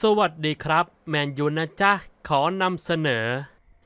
สวัสดีครับ แมนยูนะจ๊ะ ขอนำเสนอ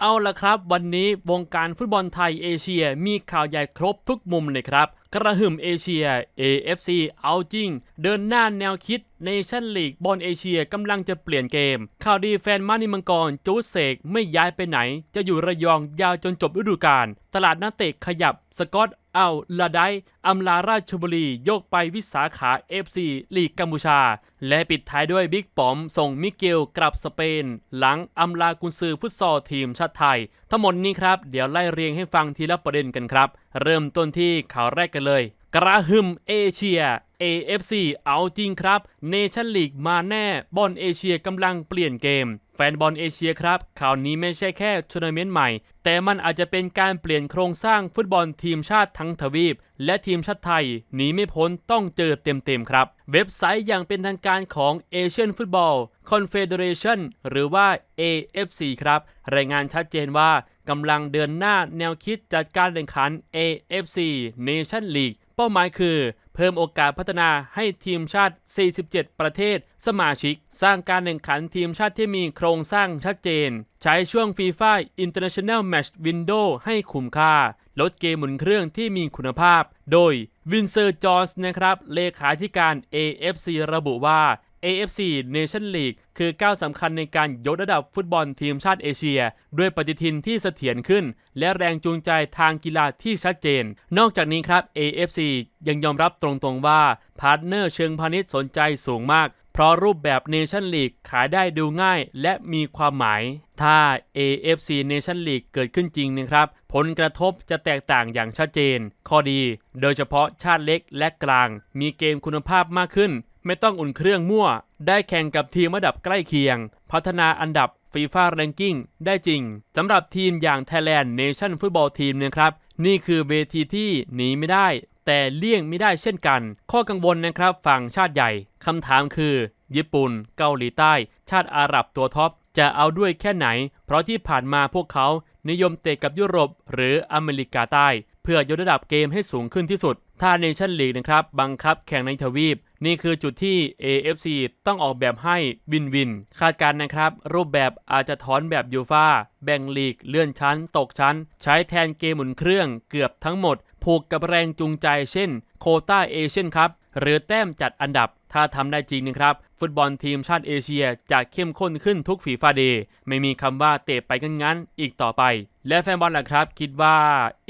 เอาละครับ วันนี้วงการฟุตบอลไทยเอเชียมีข่าวใหญ่ครบทุกมุมเลยครับ กระหึ่มเอเชีย AFC เอาจริง เดินหน้าแนวคิดในชั่นลีกบอลเอเชียกำลังจะเปลี่ยนเกม ข่าวดีแฟนมานิมังกรจูเสกไม่ย้ายไปไหน จะอยู่ระยองยาวจนจบฤดูกาลตลาดนักเตะขยับสกอตเอาลาไดอัมลาราชบุรี โยกไปวิสาขา FC ลีกกัมพูชา และปิดท้ายด้วยบิ๊กปอม ส่งมิเกลกลับสเปน หลังอัมลากุนซือฟุตซอลทีมชาติไทย ทั้งหมดนี้ครับ เดี๋ยวไล่เรียงให้ฟังทีละประเด็นกันครับ เริ่มต้นที่ข่าวแรกกันเลย กระหึ่มเอเชีย AFC เอาจริงครับ เนชั่นลีกมาแน่บอลเอเชียกำลังเปลี่ยนเกม แฟนบอลเอเชียครับข่าวนี้ไม่ใช่แค่ทัวร์นาเมนต์ใหม่ แต่มันอาจจะเป็นการเปลี่ยนโครงสร้างฟุตบอลทีมชาติทั้งทวีป และทีมชาติไทยหนีไม่พ้นต้องเจอเต็มๆครับ เว็บไซต์อย่างเป็นทางการของ Asian Football Confederation หรือว่า AFC ครับ รายงานชัดเจนว่ากำลังเดินหน้าแนวคิดจัดการแข่งขัน AFC Nation League เป้าหมายคือ เพิ่มโอกาสพัฒนาให้ทีมชาติ 47 ประเทศ สมาชิก สร้างการแข่งขันทีมชาติที่มีโครงสร้างชัดเจน ใช้ช่วง FIFA International Match Window ให้คุ้มค่า ลดเกมหมุนเครื่องที่มีคุณภาพ โดยวินเซอร์จอสนะครับเลขาธิการ AFC ระบุว่า AFC Nation League คือก้าวสำคัญในการยกระดับฟุตบอลทีมชาติเอเชีย ด้วยปฏิทินที่เสถียรขึ้น และแรงจูงใจทางกีฬาที่ชัดเจน นอกจากนี้ครับ AFC ยังยอมรับตรงๆว่า พาร์ทเนอร์เชิงพาณิชย์สนใจสูงมาก เพราะรูปแบบ Nation League ขายได้ดูง่ายและมีความหมาย ถ้า AFC Nation League เกิดขึ้นจริงนะครับ ผลกระทบจะแตกต่างอย่างชัดเจน ข้อดี โดยเฉพาะชาติเล็กและกลาง มีเกมคุณภาพมากขึ้น ไม่ต้องอุ่นเครื่องมั่ว ได้แข่งกับทีมระดับใกล้เคียง พัฒนาอันดับฟีฟ่าแรงกิ้งได้จริงสำหรับทีมอย่าง Thailand Nation Football Team นะครับ นี่คือเวทีที่หนีไม่ได้ แต่เลี่ยงไม่ได้เช่นกัน ข้อกังวลนะครับฝั่งชาติใหญ่คำถามคือ ญี่ปุ่น เกาหลีใต้ ชาติอาหรับตัวท็อปจะเอาด้วยแค่ไหน เพราะที่ผ่านมาพวกเขานิยมเตะกับยุโรปหรืออเมริกาใต้ เพื่อยกระดับเกมให้สูงขึ้นที่สุด ถ้าเนชั่นลีกนะครับ บังคับแข่งในทวีป นี่คือจุดที่ AFC ต้องออกแบบให้วินวิน คาดการณ์นะครับ รูปแบบอาจจะถอนแบบยูฟาแบ่งลีก เลื่อนชั้น ตกชั้น ใช้แทนเกมหมุนเครื่องเกือบทั้งหมด ผูกกับแรงจูงใจเช่น โคต้าเอเชียนครับ หรือแต้มจัดอันดับ ถ้าทำได้จริงนะครับ ฟุตบอลทีมชาติเอเชียจะเข้มข้นขึ้นทุกฝีฟาเดย์ไม่มีคำว่าเตะไปงั้นๆอีกต่อไป และแฟนบอลล่ะครับ คิดว่า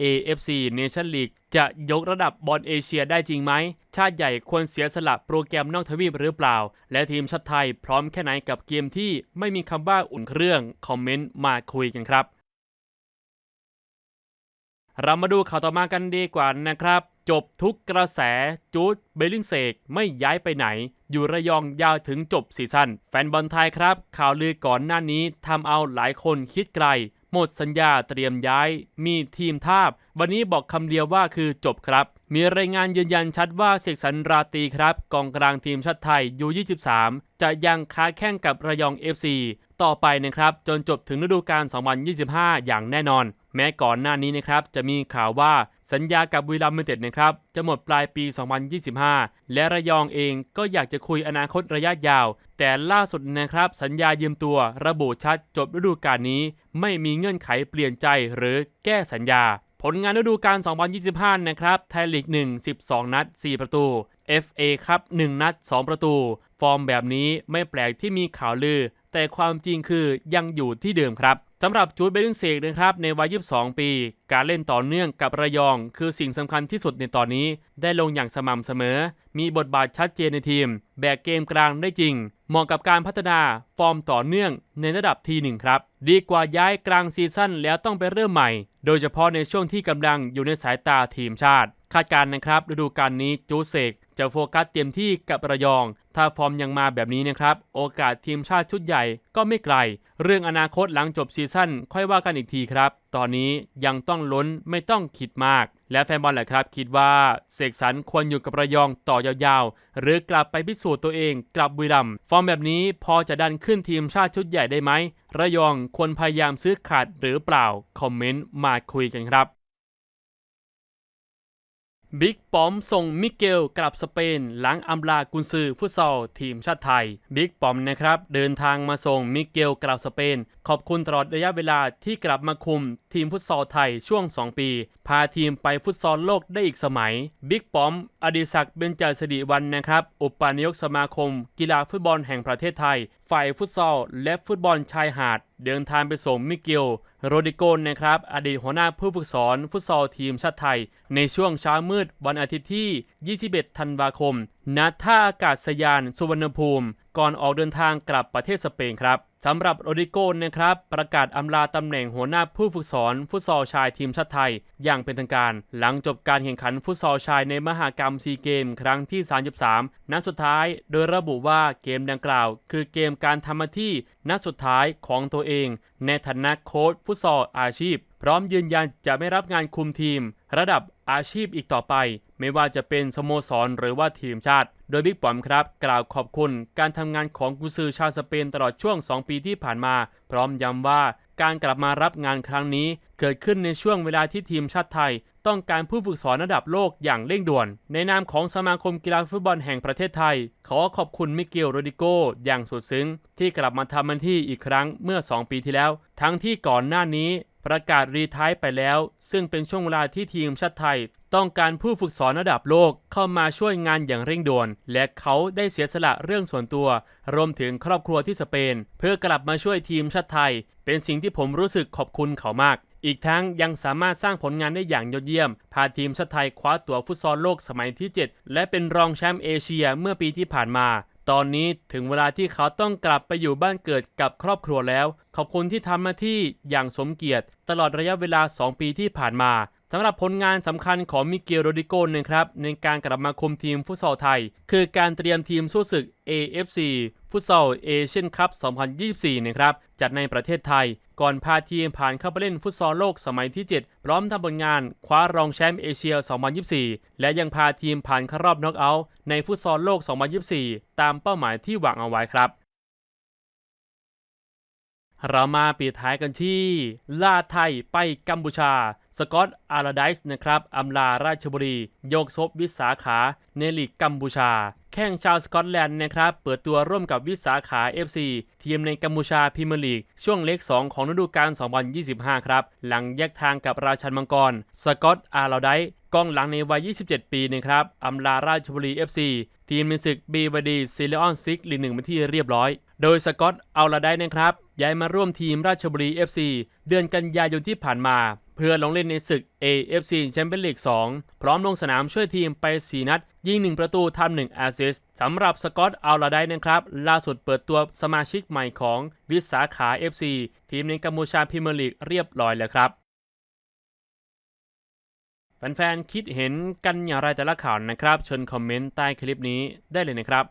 AFC Nation League จะยกระดับบอลเอเชียได้จริงไหม ชาติใหญ่ควรเสียสละโปรแกรมนอกทวีปหรือเปล่า และทีมชาติไทยพร้อมแค่ไหนกับเกมที่ไม่มีคำว่าอุ่นเครื่อง คอมเมนต์มาคุยกันครับ เรามาดูข่าวต่อมากันดีกว่านะครับ จบทุกกระแสจูดเบลลิงเซกไม่ย้ายไปไหน อยู่ระยองยาวถึงจบซีซั่นแฟนบอลไทยครับ ข่าวลือก่อนหน้านี้ทำเอาหลายคนคิดไกล หมดสัญญาเตรียมย้าย มีทีมทาบ วันนี้บอกคำเดียวว่าคือจบครับ มีรายงานยืนยันชัดว่าเสกสรรราตีครับกองกลางทีมชาติไทยยู23จะยังค้าแข่งกับระยอง FC ต่อไปนะครับจนจบถึงฤดูกาล2025 อย่างแน่นอน แม้ก่อนหน้านี้นะครับจะมีข่าวว่าสัญญากับบุรีรัมย์ยูเต็ดนะครับจะหมดปลายปี 2025 และระยองเองก็อยากจะคุยอนาคตระยะยาว แต่ล่าสุดนะครับสัญญายืมตัวระบุชัดจบฤดูกาลนี้ ไม่มีเงื่อนไขเปลี่ยนใจหรือแก้สัญญา ผลงานฤดูกาล 2025 นะครับไทยลีก 1 12 นัด 4 ประตู FA ครับ 1 นัด 2 ประตู ฟอร์มแบบนี้ไม่แปลกที่มีข่าวลือ แต่ความจริงคือยังอยู่ที่เดิมครับสำหรับจูดเบลลิงเซกนะครับในวัย 22 ปี การเล่นต่อเนื่องกับระยอง คือสิ่งสำคัญที่สุดในตอนนี้ ได้ลงอย่างสม่ำเสมอ มีบทบาทชัดเจนในทีม แบกเกมกลางได้จริง เหมาะกับการพัฒนาฟอร์มต่อเนื่องในระดับทีหนึ่งครับ ดีกว่าย้ายกลางซีซั่นแล้วต้องไปเริ่มใหม่ โดยเฉพาะในช่วงที่กำลังอยู่ในสายตาทีมชาติ คาดการณ์นะครับฤดูกาลนี้จูเซกจะโฟกัสเต็มที่กับระยอง ถ้าฟอร์มยังมาแบบนี้นะครับ โอกาสทีมชาติชุดใหญ่ก็ไม่ไกล เรื่องอนาคตหลังจบซีซั่นค่อยว่ากันอีกทีครับ ตอนนี้ยังต้องลุ้นไม่ต้องคิดมาก และแฟนบอลแหละครับ คิดว่าเสกสรรควรอยู่กับระยองต่อยาวๆ หรือกลับไปพิสูจน์ตัวเองกลับบุรีรัมฟอร์มแบบนี้พอจะดันขึ้นทีมชาติชุดใหญ่ได้ไหมระยองควรพยายามซื้อขาดหรือเปล่าคอมเมนต์มาคุยกันครับ บิ๊กป้อมส่งมิเกลกลับสเปน หลังอำลากุนซือฟุตซอลทีมชาติไทย บิ๊กป้อมนะครับเดินทางมาส่งมิเกลกลับสเปน ขอบคุณตลอดระยะเวลาที่กลับมาคุมทีมฟุตซอลไทยช่วง 2 ปี พาทีมไปฟุตซอลโลกได้อีกสมัย บิ๊กป้อม อดิศักดิ์เบญจสิริวันนะครับ อุปนายกสมาคม กีฬาฟุตบอลแห่งประเทศไทย ฝ่ายฟุตซอล และฟุตบอลชายหาด เดินทางไปส่งมิเกล โรดิโกนนะครับ อดีตหัวหน้าผู้ฝึกสอนฟุตซอลทีมชาติไทย ในช่วงเช้ามืดวันอาทิตย์ที่ 21 ธันวาคม ณท่าอากาศยานสุวรรณภูมิ ก่อนออกเดินทางกลับประเทศสเปนครับสำหรับโรดิโกนนะครับ ประกาศอำลาตำแหน่งหัวหน้าผู้ฝึกสอนฟุตซอลชายทีมชาติไทย อย่างเป็นทางการ หลังจบการแข่งขันฟุตซอลชายในมหากรรมซีเกม ครั้งที่ 33 นัดสุดท้าย โดยระบุว่าเกมดังกล่าว คือเกมการทำหน้าที่นัดสุดท้ายของตัวเอง ในฐานะโค้ชฟุตซอลอาชีพ พร้อมยืนยันจะไม่รับงานคุมทีม ระดับ อาชีพอีกต่อไป ไม่ว่าจะเป็นสโมสรหรือว่าทีมชาติ โดยบิ๊กปอมครับ กล่าวขอบคุณการทำงานของกุซือชาวสเปนตลอดช่วง 2 ปีที่ผ่านมา พร้อมย้ำว่าการกลับมารับงานครั้งนี้ เกิดขึ้นในช่วงเวลาที่ทีมชาติไทย ต้องการผู้ฝึกสอนระดับโลกอย่างเร่งด่วน ในนามของสมาคมกีฬาฟุตบอลแห่งประเทศไทย ขอขอบคุณมิเกลโรดิโกอย่างสุดซึ้ง ที่กลับมาทำหน้าที่อีกครั้งเมื่อ 2 ปีที่แล้ว ทั้งที่ก่อนหน้านี้ ประกาศรีทายไปแล้ว ซึ่งเป็นช่วงเวลาที่ทีมชาติไทย ต้องการผู้ฝึกสอนระดับโลกเข้ามาช่วยงานอย่างเร่งด่วน และเขาได้เสียสละเรื่องส่วนตัว รวมถึงครอบครัวที่สเปน เพื่อกลับมาช่วยทีมชาติไทย เป็นสิ่งที่ผมรู้สึกขอบคุณเขามาก อีกทั้งยังสามารถสร้างผลงานได้อย่างยอดเยี่ยม พาทีมชาติไทยคว้าตั๋วฟุตซอลโลกสมัยที่ 7 และเป็นรองแชมป์เอเชียเมื่อปีที่ผ่านมา ตอนนี้ถึงเวลาที่เขาต้องกลับไปอยู่บ้านเกิดกับครอบครัวแล้ว ขอบคุณที่ทำหน้าที่อย่างสมเกียรติ ตลอดระยะเวลา 2 ปีที่ผ่านมาำหรับผลงานสำคัญของมิเกลโรดิโกนะครับในการกลับมาคุมทีมฟุตซอลไทย คือการเตรียมทีมสู้ศึก AFC ฟุตซอลเอเชียนคัพ 2024 นะครับ จัดในประเทศไทย ก่อนพาทีมผ่านเข้าไปเล่นฟุตซอลโลกสมัยที่ 7 พร้อมทำผลงานคว้ารองแชมป์เอเชีย 2024 และยังพาทีมผ่านเข้ารอบน็อกเอาท์ในฟุตซอลโลก 2024 ตามเป้าหมายที่หวังเอาไว้ครับ เรามาปิดท้ายกันที่ลาไทยไปกัมพูชา สกอตอาราไดส์นะครับอำลาราชบุรี โยกซบวิสาขาในลีกกัมพูชา แข่งชาวสกอตแลนด์นะครับ เปิดตัวร่วมกับวิสาขา FC ทีมในกัมพูชาพรีเมียร์ลีก ช่วงเล็ก 2 ของฤดูกาล 2025 ครับ หลังแยกทางกับราชันมังกร สกอตอาราไดส์ กองหลังในวัย 27 ปีนะครับอำลาราชบุรี FC ทีมในศึกบีวดีซิลิออนซิกลีกหนึ่งเป็นที่เรียบร้อย โดยสกอตเอาราไดส์นะครับ ย้ายมาร่วมทีมราชบุรี FC เดือนกันยายนที่ผ่านมา เพื่อลงเล่นในศึก AFC แชมเปี้ยนลีก 2 พร้อมลงสนามช่วยทีมไป 4 นัด ยิง 1 ประตูทำ1แอสซิสต์สำหรับสกอตเอัลลาได้นะครับ ล่าสุดเปิดตัวสมาชิกใหม่ของวิสาขา FC ทีมในกัมพูชาพรีเมียร์ลีกเรียบร้อยแล้วครับ แฟนๆ คิดเห็นกันอย่างไรแต่ละข่าวนะครับ เชิญคอมเมนต์ใต้คลิปนี้ได้เลยนะครับ